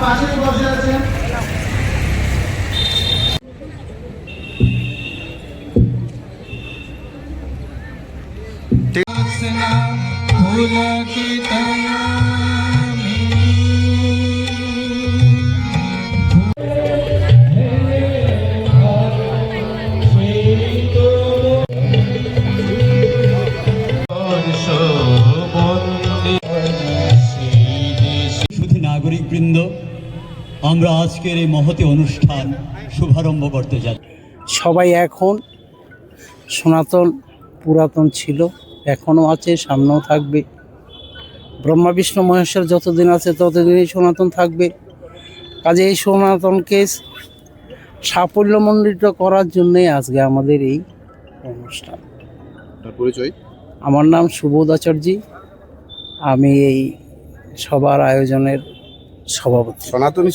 পাশেই বসে আছেন নাগরিকবৃন্দ আমরা আজকের এই মহতি অনুষ্ঠান শুভারম্ভ করতে যাচ্ছি। সবাই এখন সনাতন পুরাতন ছিল এখনও আছে সামনেও থাকবে। ব্রহ্মা বিষ্ণু মহেশ্বর যতদিন আছে ততদিনই সনাতন থাকবে। কাজে এই সনাতনকে সাফল্যমণ্ডিত করার জন্যই আজকে আমাদের এই অনুষ্ঠান। পরিচয়? আমার নাম সুবোধ আচার্যি। আমি এই সবার আয়োজনের সভাপতি। সনাতনী